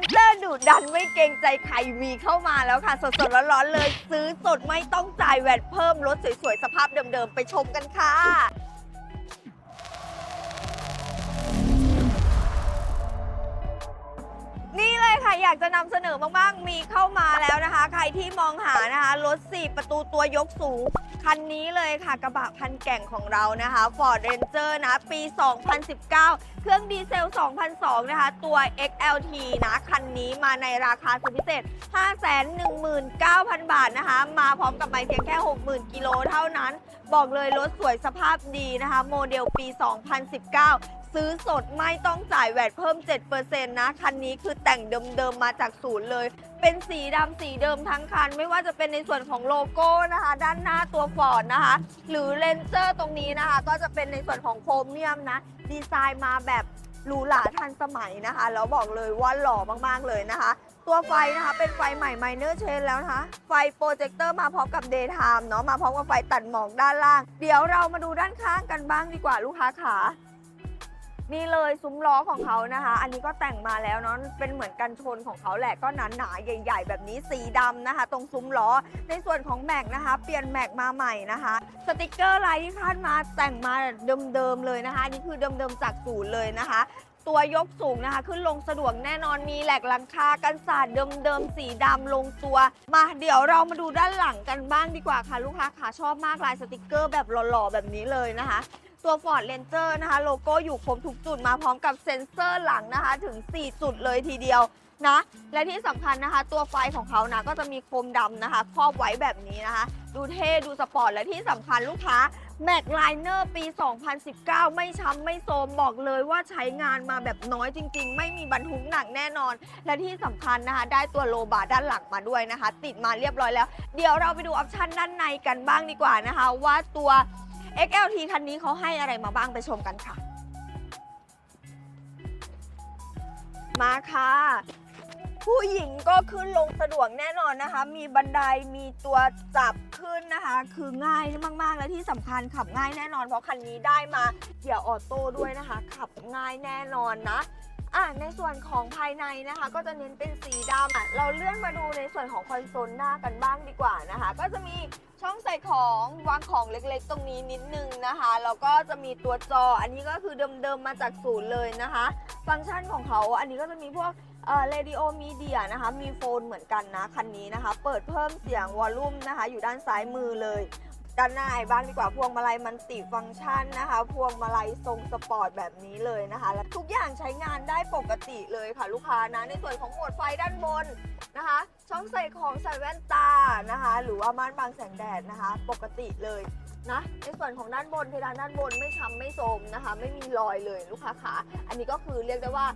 นเจอร์ดุดันไม่เกรงใจใครมีเข้ามาแล้วค่ะ สดๆร้อนๆเลย ซื้อสดไม่ต้องจ่ายแวดเพิ่มรถสวยๆ สภาพเดิมๆ ไปชมกันค่ะ นี่เลยค่ะอยากจะนำเสนอมากๆ มีเข้ามาแล้วนะคะ ใครที่มองหานะคะรถ 4 ประตูตัวยกสูง คันนี้เลยค่ะกระบะพันแก่งของเรานะคะ Ford Ranger นะ ปี 2019 เครื่องดีเซล 2002 นะคะ ตัว XLT นะ คันนี้มาในราคาสุดพิเศษ 519,000 บาทนะคะ มาพร้อมกับไม่เพียงแค่ 60,000 กิโลเท่านั้น บอกเลยรถสวยสภาพดีนะคะ โมเดลปี 2019 ซื้อสดไม่ต้องจ่ายแวดเพิ่ม 7%นะ คันนี้คือแต่งเดิมๆมาจากศูนย์เลย เป็นสีดำสีเดิมทั้งคัน ไม่ว่าจะเป็นในส่วนของโลโก้นะคะ ด้านหน้าตัวฟอร์ดนะคะ หรือเลนเซอร์ตรงนี้นะคะ ก็จะเป็นในส่วนของโครเมียมนะ ดีไซน์มาแบบหรูหราทันสมัยนะคะ แล้วบอกเลยว่าหล่อมากๆเลยนะคะ ตัวไฟนะคะเป็นไฟใหม่ไมเนอร์เชนแล้วนะคะ ไฟโปรเจคเตอร์มาพร้อมกับเดย์ไทม์เนาะมาพร้อมกับไฟตัดหมอกด้านล่าง เดี๋ยวเรามาดูด้านข้างกันบ้างดีกว่าลูกค้าขา นี่เลยซุ้มล้อของเขานะคะ อันนี้ก็แต่งมาแล้วเนาะ เป็นเหมือนกันชนของเขาแหละ ก็หนาหนาใหญ่ ๆ แบบนี้สีดำนะคะ ตรงซุ้มล้อ ในส่วนของแม็กนะคะ เปลี่ยนแม็กมาใหม่นะคะ สติกเกอร์ลายที่คาดมาแต่งมาเดิมๆเลยนะคะนนี่คือเดิมๆจากศูนย์เลยนะคะตัวยกสูงนะคะ ขึ้นลงสะดวกแน่นอนมีแหลกหลังคากันสาดเดิมๆสีดำลงตัว มาเดี๋ยวเรามาดูด้านหลังกันบ้างดีกว่าค่ะ ลูกค้าขาชอบมากลายสติกเกอร์แบบหล่อๆแบบนี้เลยนะคะ ตัว Ford Ranger นะคะ โลโก้อยู่ครบทุกจุดมาพร้อมกับเซ็นเซอร์หลังนะคะ ถึง 4 จุดเลยทีเดียวนะ และที่สำคัญนะคะ ตัวไฟของเขานะก็จะมีโคมดำนะคะ ครอบไว้แบบนี้นะคะ ดูเท่ดูสปอร์ตและที่สำคัญลูกค้าแม็กไลเนอร์ปี 2019 ไม่ช้ำไม่โซมบอกเลยว่าใช้งานมาแบบน้อยจริง ๆ ไม่มีบรรทุกหนักแน่นอน และที่สำคัญนะคะ ได้ตัวโลบาด้านหลังมาด้วยนะคะ ติดมาเรียบร้อยแล้ว เดี๋ยวเราไปดูออปชันด้านในกันบ้างดีกว่านะคะ ว่าตัว XLT คันนี้เขาให้อะไรมาบ้างไปชมกันค่ะ มาค่ะ ผู้หญิงก็ขึ้นลงสะดวกแน่นอนนะคะ มีบันไดมีตัวจับขึ้นนะคะ คือง่ายมาก ๆ และที่สำคัญขับง่ายแน่นอน เพราะคันนี้ได้มาเกียร์ออโต้ด้วยนะคะ ขับง่ายแน่นอนนะ อะในส่วนของภายในนะคะ ก็จะเน้นเป็นสีดำอะเราเลื่อนมาดูในส่วนของคอนโซลหน้ากันบ้างดีกว่านะคะ ก็จะมีช่องใส่ของวางของเล็กๆ ตรงนี้นิดนึงนะคะแล้วก็จะมีตัวจออันนี้ก็คือเดิมๆมาจากศูนย์เลยนะคะ ฟังก์ชันของเขาอันนี้ก็จะมีพวกเอ่อเรดิโอมีเดียนะคะ มีโฟนเหมือนกันนะ คันนี้นะคะ เปิดเพิ่มเสียงวอลลุ่มนะคะ อยู่ด้านซ้ายมือเลย ด้านหน้าไอ้บ้างดีกว่าพวงมาลัยมันติฟังก์ชันนะคะ พวงมาลัยทรงสปอร์ตแบบนี้เลยนะคะและทุกอย่างใช้งานได้ปกติเลยค่ะลูกค้านะในส่วนของโหมดไฟด้านบนนะคะ ช่องใส่ของใส่แว่นตานะคะ หรือว่าม่านบังแสงแดดนะคะ ปกติเลยนะในส่วนของด้านบนเพดานด้านบนไม่ช้ำไม่โทมนะคะ ไม่มีรอยเลยลูกค้าขาอันนี้ก็คือเรียกได้ว่า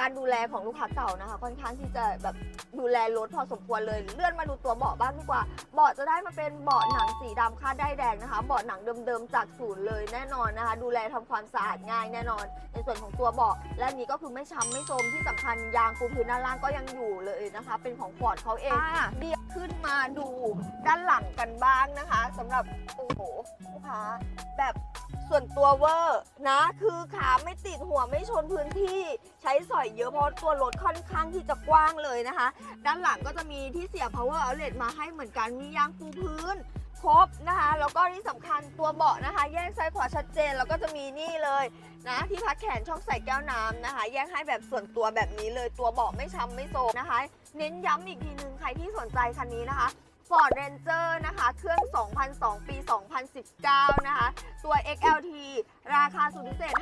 การดูแลของลูกค้าเก่านะคะ ค่อนข้างที่จะแบบดูแลรถพอสมควรเลย เลื่อนมาดูตัวเบาะบ้างดีกว่า เบาะจะได้มาเป็นเบาะหนังสีดำคาดได้แดงนะคะ เบาะหนังเดิมๆจากศูนย์เลยแน่นอนนะคะ ดูแลทำความสะอาดง่ายแน่นอน ในส่วนของตัวเบาะและอันนี้ก็คือไม่ช้ำไม่โทรมที่สำคัญยางปูพื้นด้านล่างก็ยังอยู่เลยนะคะ เป็นของฟอร์ดเขาเองเดียวขึ้นมาดูด้านหลังกันบ้างนะคะสำหรับโอ้โหลูกค้าแบบส่วนตัวเวอร์นะ คือขาไม่ติดหัวไม่ชนพื้นที่ใช้สอยเยอะเพราะตัวรถค่อนข้างที่จะกว้างเลยนะคะ ด้านหลังก็จะมีที่เสียบ power outlet มาให้เหมือนกันมียางปูพื้นครบนะคะแล้วก็ที่สำคัญตัวเบาะนะคะ แยกซ้ายขวาชัดเจนแล้วก็จะมีนี่เลยนะที่พักแขนช่องใส่แก้วน้ำนะคะ แยกให้แบบส่วนตัวแบบนี้เลยตัวเบาะไม่ช้ำไม่โซนะคะ เน้นย้ำอีกทีนึงใครที่สนใจคันนี้นะคะ Ford Ranger นะคะ เครื่อง 2002 ปี 2019 นะคะ ตัว XLT ราคาสุดพิเศษ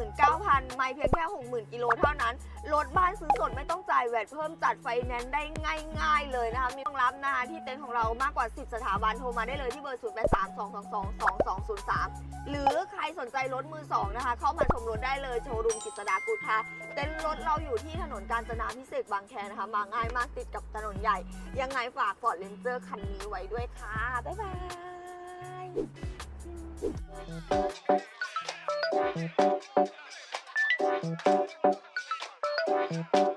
519,000 ไม่เพียงแค่ 60,000 กิโลเท่านั้น รถบ้านซื้อสดไม่ต้องจ่ายแวดเพิ่มจัดไฟแนนซ์ได้ง่ายๆเลยนะคะ มีรองรับนะคะที่เต็นท์ของเรามากกว่า 10 สถาบันโทรมาได้เลยที่เบอร์ 0 8 3 2 2 2 2 2 0 3 หรือใครสนใจรถมือ 2 นะคะ เข้ามาชมรถได้เลยโชว์รูมกิจดากุลค่ะเต็นท์รถเราอยู่ที่ถนนกาญจนาพิเศษบางแคนะคะ มาง่ายมากติดกับถนนใหญ่ ยังไงฝาก Ford Ranger คันนี้ไว้ด้วยค่ะบ๊ายบาย Thank you.